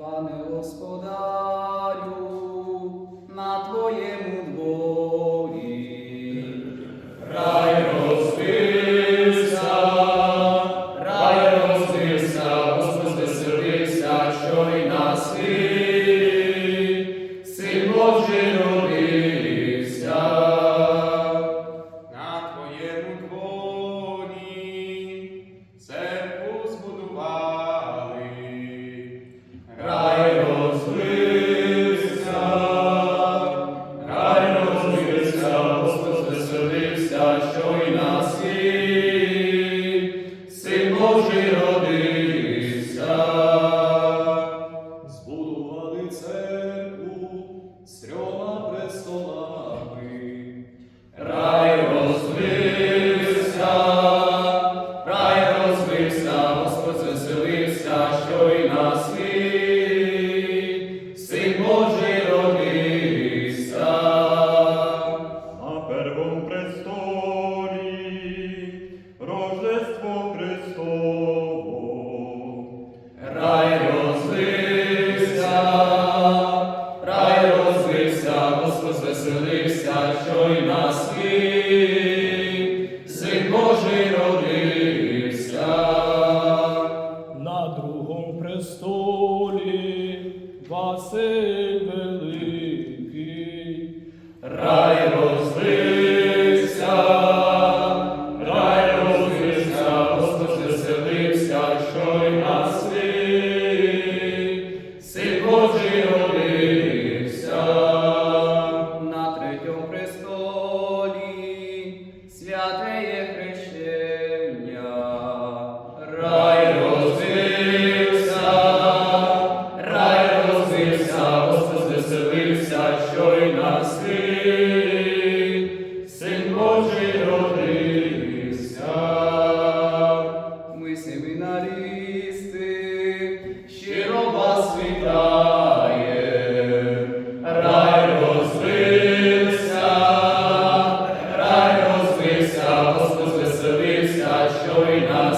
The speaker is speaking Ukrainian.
Пане Господарю, Син Рождество Христово. Рай розлився, рай розлився, Господь звеселився, що й на світ, Син Божий родився. На другому престолі Василь Великий. Рай світ, Син Божий родився. Ми семінаристи, Щиро вас рай розлився, рай розлився, Господь звеселився, що й на